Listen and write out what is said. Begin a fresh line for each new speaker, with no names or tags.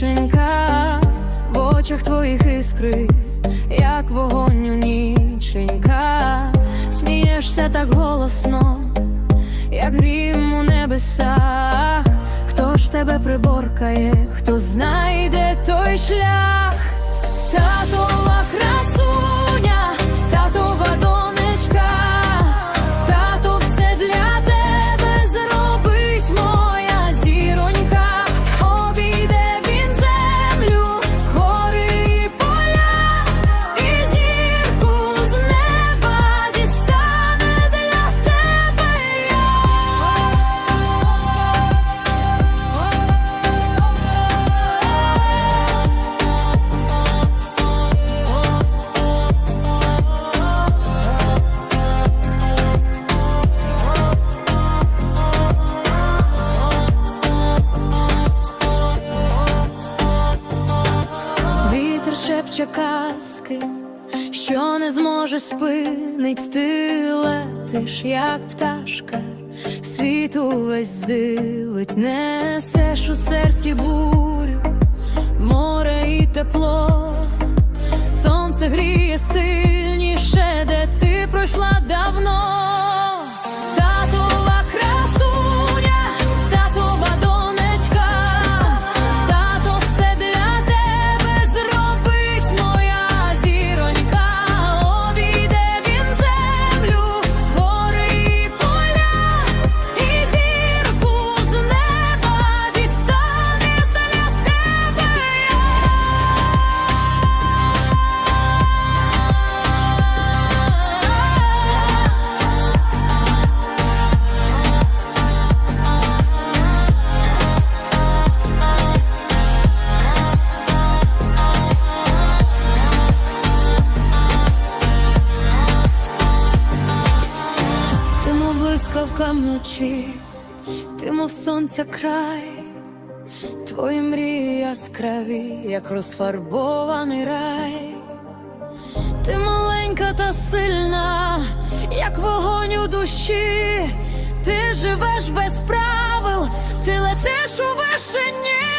дівчинка, в очах твоїх іскри, як вогонь у ніченька, смієшся так голосно, як грім у небесах. Хто ж тебе приборкає, хто знайде той шлях? Татова Шепче казки, що не зможе спинить, ти летиш, як пташка, світу весь здивить, несеш у серці бурю, море і тепло, сонце гріє сильніше, де ти пройшла блискавка вночі, ти мов сонця край, твої мрії яскраві, як розфарбований рай. Ти маленька та сильна, як вогонь у душі, ти живеш без правил, ти летиш у вишині.